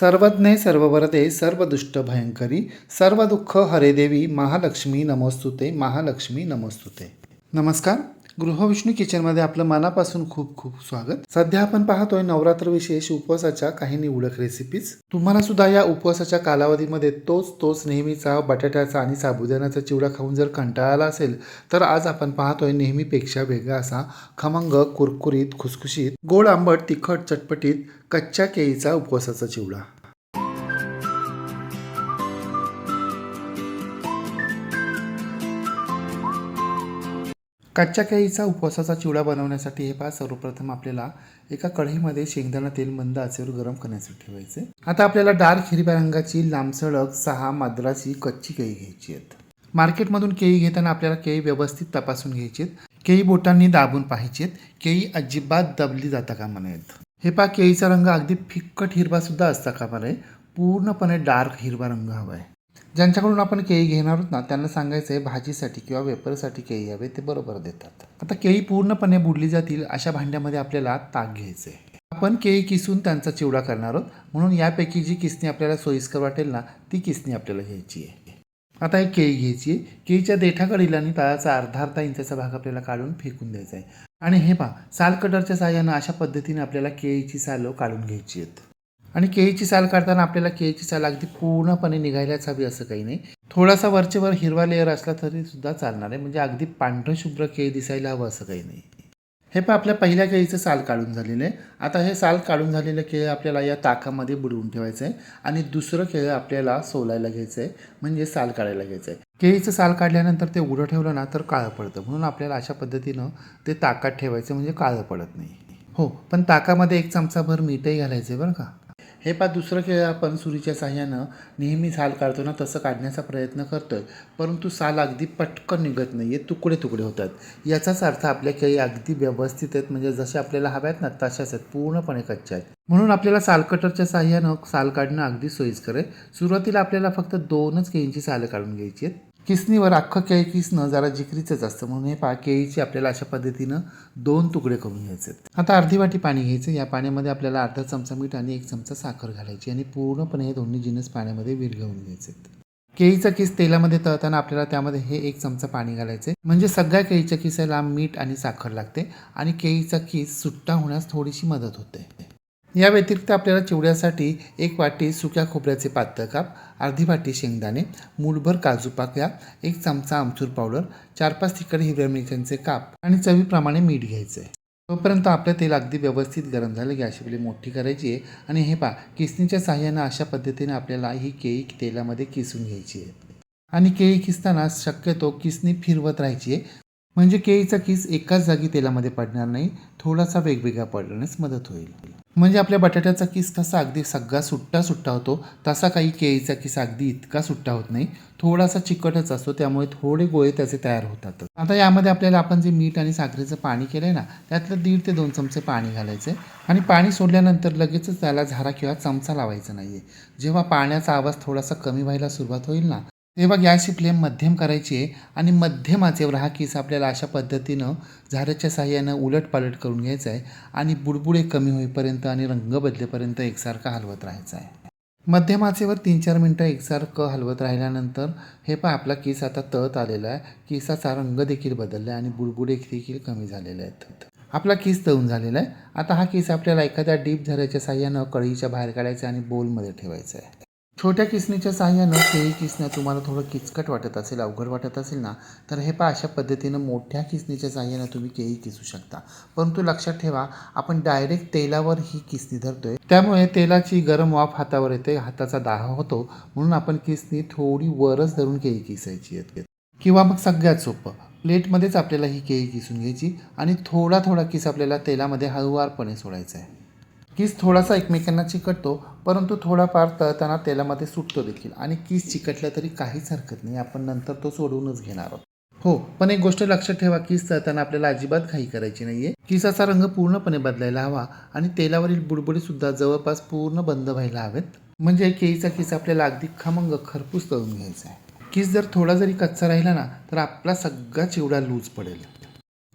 सर्वज्ञे सर्ववरदे सर्वदुष्ट भयंकरी सर्व दुःख हरे देवी महालक्ष्मी नमोस्तुते महालक्ष्मी नमोस्तुते। नमस्कार। गृहविष्णू किचनमध्ये आपलं मनापासून खूप खूप स्वागत. सध्या आपण पाहतोय नवरात्र विशेष उपवासाच्या काही निवडक रेसिपीज तुम्हाला सुद्धा या उपवासाच्या कालावधीमध्ये तोच तोच नेहमीचा बटाट्याचा आणि साबुदाण्याचा चिवडा खाऊन जर कंटाळा आला असेल तर आज आपण पाहतोय नेहमीपेक्षा वेगळा असा खमंग कुरकुरीत खुसखुशीत गोड आंबट तिखट चटपटीत कच्च्या केळीचा उपवासाचा चिवडा. कच्च्या केळीचा उपवासाचा चिवडा बनवण्यासाठी हे पहा सर्वप्रथम आपल्याला एका कढईमध्ये शेंगदाणा तेल मंद आचेवर गरम करण्यासाठी ठेवायचे. आता आपल्याला डार्क हिरव्या रंगाची लांबसडक सहा माद्राची कच्ची केळी घ्यायची आहेत. मार्केटमधून केळी घेताना आपल्याला केळी व्यवस्थित तपासून घ्यायची आहेत. केळी बोटांनी दाबून पाहिजेत केळी अजिबात दबली जाता कामा नयेत. हे पहा केळीचा रंग अगदी फिक्कट हिरवा सुद्धा असता कामा नये. पूर्णपणे डार्क हिरवा रंग हवा आहे. ज्यांच्याकडून आपण केळी घेणार आहोत ना त्यांना सांगायचं आहे भाजीसाठी किंवा वेपरसाठी केळी हवे ते बरोबर देतात. आता केळी पूर्णपणे बुडली जातील अशा भांड्यामध्ये आपल्याला ताक घ्यायचं आहे आपण केळी किसून त्यांचा चिवडा करणार आहोत म्हणून यापैकी जी किसणी आपल्याला सोयीस्कर वाटेल ना ती किसणी आपल्याला घ्यायची आहे. आता एक केळी घ्यायची आहे. केळीच्या देठाकडील आणि तळाचा अर्धा अर्धा इंचाचा भाग आपल्याला काढून फेकून द्यायचा आहे. आणि हे पहा साल कटरच्या साहाय्यानं अशा पद्धतीने आपल्याला केळीची सालं काढून घ्यायची आहेत. आणि केळीची साल काढताना आपल्याला केळीची साल अगदी पूर्णपणे निघायलाच हवी असं काही नाही. थोडासा वरचेवर हिरवा लेअर असला तरी सुद्धा चालणार आहे. म्हणजे अगदी पांढरं शुभ्र केळी दिसायला हवं असं काही नाही. हे पण आपल्या पहिल्या केळीचं साल काढून झालेलं आहे. आता हे साल काढून झालेलं केळं आपल्याला या ताकामध्ये बुडवून ठेवायचं आहे आणि दुसरं केळं आपल्याला सोलायला घ्यायचं आहे. म्हणजे साल काढायला घ्यायचं आहे. केळीचं साल काढल्यानंतर ते उघडं ठेवलं ना तर काळं पडतं. म्हणून आपल्याला अशा पद्धतीनं ते ताकात ठेवायचं म्हणजे काळं पडत नाही. हो पण ताकामध्ये एक चमचाभर मीठही घालायचं आहे बरं का. हे पा दुसरं खेळ आपण सुरीच्या साह्यानं नेहमी साल काढतो ना तसं काढण्याचा प्रयत्न करतो आहे परंतु साल अगदी पटकन निघत नाही आहे तुकडे तुकडे होतात. याचाच अर्थ आपल्या केळी अगदी व्यवस्थित आहेत म्हणजे जसे आपल्याला हव्या आहेत ना तशाच आहेत पूर्णपणे कच्च्या आहेत. म्हणून आपल्याला साल कटरच्या साह्यानं साल काढणं अगदी सोयीस्कर आहे. सुरुवातीला आपल्याला फक्त दोनच केळींची सालं काढून घ्यायची आहेत. किसनीवर अख्खं केळी किसणं जरा जिकरीचंच असतं. म्हणून हे पा केळीचे आपल्याला अशा पद्धतीनं दोन तुकडे करून घ्यायचे आता अर्धी वाटी पाणी घ्यायचं. या पाण्यामध्ये आपल्याला अर्धा चमचा मीठ आणि एक चमचा साखर घालायची आणि पूर्णपणे हे दोन्ही जिनस पाण्यामध्ये विरघळून घ्यायचे केळीचा किस तेलामध्ये तळताना आपल्याला त्यामध्ये हे एक चमचा पाणी घालायचे म्हणजे सगळ्या केळीच्या किसाला मीठ आणि साखर लागते आणि केळीचा किस सुट्टा होण्यास थोडीशी मदत होते. या व्यतिरिक्त आपल्याला चिवड्यासाठी एक वाटी सुक्या खोबऱ्याचे पातळ काप अर्धी वाटी शेंगदाणे मूठभर काजू पाकळ्या एक चमचा आमचूर पावडर चार पाच तिखट हिरव्या मिरच्यांचे काप आणि चवीप्रमाणे मीठ घ्यायचं. आहे तोपर्यंत आपलं तेल अगदी व्यवस्थित गरम झालं गॅसची आपली मोठी करायची आहे. आणि हे पा किसणीच्या साह्यानं अशा पद्धतीने आपल्याला ही केळी तेलामध्ये किसून घ्यायची आहे. आणि केळी किसताना शक्यतो किसणी फिरवत राहायची आहे. म्हणजे केळीचा किस एकाच जागी तेलामध्ये पडणार नाही थोडासा वेगवेगळा पडण्यास मदत होईल. म्हणजे आपल्या बटाट्याचा किस कसा अगदी सगळा सुट्टा सुट्टा होतो तसा काही केळीचा किस अगदी इतका सुट्टा होत नाही. थोडासा चिकटच असतो त्यामुळे थोडे गोळे त्याचे तयार होतात आता यामध्ये आपल्याला आपण जे मीठ आणि साखरेचं पाणी केलं आहे ना त्यातलं दीड ते दोन चमचे पाणी घालायचे आणि पाणी सोडल्यानंतर लगेचच त्याला झारा किंवा चमचा लावायचा नाही आहे जेव्हा पाण्याचा आवाज थोडासा कमी व्हायला सुरुवात होईल ना हे बघ याची फ्लेम मध्यम करायची आहे आणि मध्यम आचेवर हा किस आपल्याला अशा पद्धतीनं झाऱ्याच्या साह्यानं उलटपालट करून घ्यायचा आहे आणि बुडबुडे कमी होईपर्यंत आणि रंग बदलेपर्यंत एकसारखा हलवत राहायचा आहे. मध्यम आचेवर तीन चार मिनटं एकसारखं हलवत राहिल्यानंतर हे पण आपला केस आता तळत आलेला आहे. केसाचा रंग देखील बदलला आहे आणि बुडबुडे देखील कमी झालेले आहेत. आपला केस तळून झालेला आहे. आता हा केस आपल्याला एखाद्या डीप झऱ्याच्या साह्यानं कळीच्या बाहेर काढायचा आणि बोलमध्ये ठेवायचा आहे. छोट्या किसणीच्या साह्यानं केळी किसणं तुम्हाला थोडं किचकट वाटत असेल अवघड वाटत असेल ना तर हे पहा अशा पद्धतीनं मोठ्या किसणीच्या साह्यानं तुम्ही केळी किसू शकता. परंतु लक्षात ठेवा आपण डायरेक्ट तेलावर ही किसणी धरतोय. त्यामुळे तेलाची गरम वाफ हातावर येते हाताचा दाह होतो. म्हणून आपण किसणी थोडी वरच धरून केळी किसायची आहेत. किंवा मग सगळ्यात सोपं प्लेटमध्येच आपल्याला ही केळी किसून घ्यायची आणि थोडा थोडा किस आपल्याला तेलामध्ये हळुवारपणे सोडायचा आहे. किस थोडासा एकमेकांना चिकटतो परंतु थोडाफार तळताना तेलामध्ये सुटतो देखील. आणि किस चिकटला तरी काहीच हरकत नाही. आपण नंतर तो सोडूनच घेणार आहोत. हो पण एक गोष्ट लक्षात ठेवा किस तळताना आपल्याला अजिबात घाई करायची नाहीये. किसाचा रंग पूर्णपणे बदलायला हवा आणि तेलावरील बुडबुडी सुद्धा जवळपास पूर्ण बंद व्हायला हवेत. म्हणजे केळीचा किस आपल्याला अगदी खमंग खरपूस तळून घ्यायचा आहे. किस जर थोडा जरी कच्चा राहिला ना तर आपला सगळा चिवडा लूज पडेल.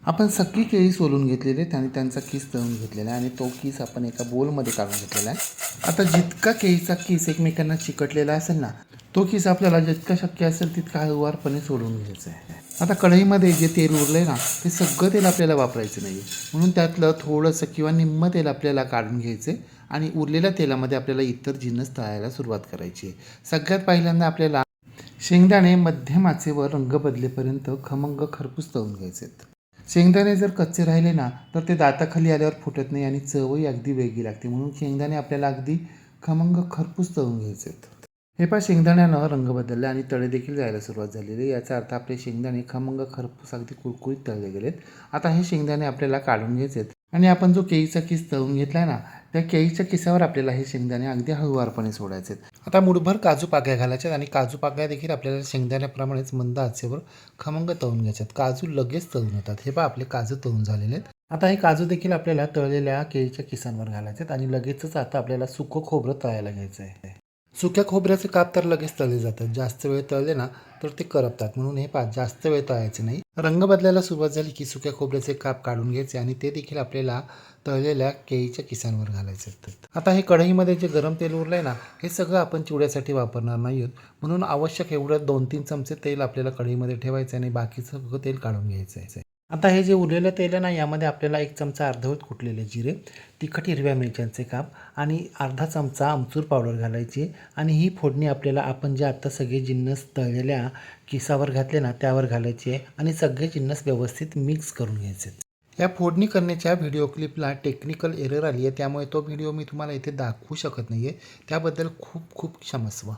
आपण सगळी केळी सोलून घेतलेली आहेत आणि त्यांचा किस तळून घेतलेला आहे आणि तो किस आपण एका बोलमध्ये काढून घेतलेला आहे. आता जितका केळीचा किस एकमेकांना चिकटलेला असेल ना तो किस आपल्याला जितका शक्य असेल तितका हळूवारपणे सोडून घ्यायचा आहे. आता कढईमध्ये जे तेल उरलं आहे ना ते सगळं तेल आपल्याला वापरायचं नाही म्हणून त्यातलं थोडंसं किंवा निम्म तेल आपल्याला काढून घ्यायचं आहे आणि उरलेल्या तेलामध्ये आपल्याला इतर जिन्नस तळायला सुरुवात करायची आहे. सगळ्यात पहिल्यांदा आपल्याला शेंगदाणे मध्यम आचेवर रंग बदलेपर्यंत खमंग खरपूस तळून घ्यायचे आहेत शेंगदाणे जर कच्चे राहिले ना तर ते दाताखाली आल्यावर फुटत नाही आणि चवही अगदी वेगळी लागते. म्हणून शेंगदाणे आपल्याला अगदी खमंग खरपूस तळून घ्यायचे आहेत. हे पहा शेंगदाण्यानं रंग बदलला आणि तळे देखील जायला सुरुवात झालेली आहे. याचा अर्थ आपले शेंगदाणे खमंग खरपूस अगदी कुरकुरीत तळले गेलेत. आता हे शेंगदाणे आपल्याला काढून घ्यायचे आहेत. आणि आपण जो केळीचा किस तळून घेतला आहे ना त्या केळीच्या किसावर आपल्याला हे शेंगदाणे अगदी हळूवारपणे सोडायचे आहेत. आता मुठभर काजू पाक्या घालायच्यात आणि काजू पाकळ्या देखील आपल्याला शेंगदाण्याप्रमाणेच मंद आचेवर खमंग तळून घ्यायच्यात. काजू लगेच तळून होतात हे पहा आपले काजू तळून झालेले आहेत. आता हे काजू देखील आपल्याला तळलेल्या केळीच्या किसांवर घालायचे आहेत आणि लगेचच आता आपल्याला सुकं खोबरं तळायला घ्यायचं आहे. सुक्या खोबऱ्याचे काप तर लगेच तळले जातात. जास्त वेळ तळले ना तर ते करपतात. म्हणून हे पाच जास्त वेळ तळायचे नाही. रंग बदलायला सुरुवात झाली की सुक्या खोबऱ्याचे काप काढून घ्यायचे आणि ते देखील आपल्याला तळलेल्या केळीच्या किसांवर घालायचे असतात. आता हे कढईमध्ये जे गरम तेल उरलं आहे ना हे सगळं आपण चिवड्यासाठी वापरणार नाही आहोत म्हणून आवश्यक एवढं दोन तीन चमचे तेल आपल्याला कढईमध्ये ठेवायचं आणि बाकीचं सगळं तेल काढून घ्यायचं आहे. आता हे जे उरलेलं तेल आहे ना यामध्ये आपल्याला एक चमचा अर्धवट कुटलेले जिरे तिखट हिरव्या मिरच्यांचे काप आणि अर्धा चमचा आमचूर पावडर घालायची. आणि ही फोडणी आपल्याला आपण जे आत्ता सगळे जिन्नस तळलेल्या किसावर घातले ना त्यावर घालायची आहे आणि सगळे जिन्नस व्यवस्थित मिक्स करून घ्यायचे या फोडणी करण्याच्या व्हिडिओ क्लिपला टेक्निकल एरर आली आहे त्यामुळे तो व्हिडिओ मी तुम्हाला इथे दाखवू शकत नाही आहे त्याबद्दल खूप खूप क्षमस्व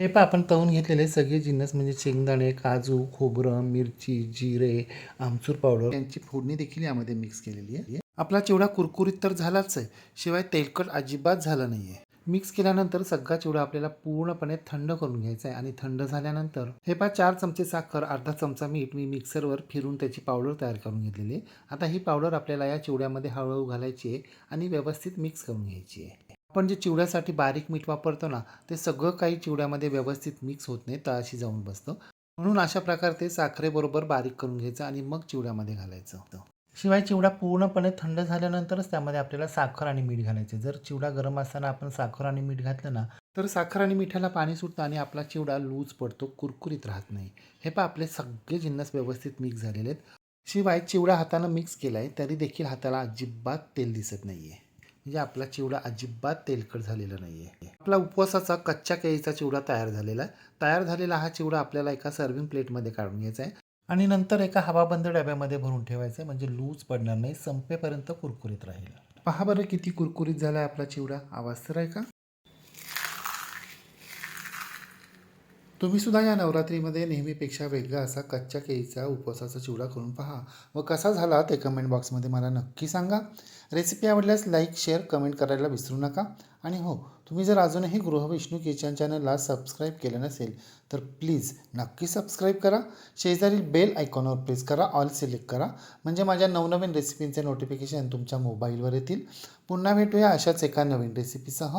हे पण आपण तळून घेतलेले सगळे जिन्नस म्हणजे शेंगदाणे काजू खोबरं मिरची जिरे आमचूर पावडर. यांची फोडणी देखील यामध्ये मिक्स केलेली आहे. आपला चिवडा कुरकुरीत तर झालाच आहे शिवाय तेलकट अजिबात झाला नाही आहे मिक्स केल्यानंतर सगळा चिवडा आपल्याला पूर्णपणे थंड करून घ्यायचा आहे आणि थंड झाल्यानंतर हे पा चार चमचे साखर अर्धा चमचा मीठ मी मिक्सरवर फिरून त्याची पावडर तयार करून घेतलेली आहे. आता ही पावडर आपल्याला या चिवड्यामध्ये हळूहळू घालायची आहे आणि व्यवस्थित मिक्स करून घ्यायची आहे. आपण जे चिवड्यासाठी बारीक मीठ वापरतो ना ते सगळं काही चिवड्यामध्ये व्यवस्थित मिक्स होत नाही तळाशी जाऊन बसतं. म्हणून अशा प्रकारे ते साखरेबरोबर बारीक करून घ्यायचं आणि मग चिवड्यामध्ये घालायचं. होतं शिवाय चिवडा पूर्णपणे थंड झाल्यानंतरच त्यामध्ये आपल्याला साखर आणि मीठ घालायचे. जर चिवडा गरम असताना आपण साखर आणि मीठ घातलं ना तर साखर आणि मिठाला पाणी सुटतं आणि आपला चिवडा लूज पडतो कुरकुरीत राहत नाही. हे पहा आपले सगळे जिन्नस व्यवस्थित मिक्स झालेले आहेत. शिवाय चिवडा हातानं मिक्स केला आहे तरी देखील हाताला अजिबात तेल दिसत नाही आहे म्हणजे आपला चिवडा अजिबात तेलकट झालेला नाही आहे आपला उपवासाचा कच्च्या केळीचा चिवडा तयार झालेला आहे. तयार झालेला हा चिवडा आपल्याला एका सर्विंग प्लेटमध्ये काढून घ्यायचा आहे. आणि नंतर एका हवाबंद डब्यामध्ये भरून ठेवायचं आहे. म्हणजे लूज पडणार नाही. संपेपर्यंत कुरकुरीत राहील. पहा बरं किती कुरकुरीत झाला आहे आपला चिवडा. आवाज तर आहे का? तुम्ही सुद्धा या नवरात्रीमध्ये नेहमीपेक्षा वेगळा असा कच्च्या केळीचा उपवासाचा चिवडा करून पहा. व कसा झाला ते कमेंट बॉक्समध्ये मला नक्की सांगा. रेसिपी आवडल्यास लाईक शेअर कमेंट करायला विसरू नका. आणि हो तुम्ही जर अजूनही गृहविष्णू किचन चॅनलला सबस्क्राईब केलं नसेल तर प्लीज नक्की सबस्क्राईब करा. शेजारील बेल आयकॉनवर प्रेस करा ऑल सिलेक्ट करा. म्हणजे माझ्या नवनवीन रेसिपींचे नोटिफिकेशन तुमच्या मोबाईलवर येतील. पुन्हा भेटूया अशाच एका नवीन रेसिपीसह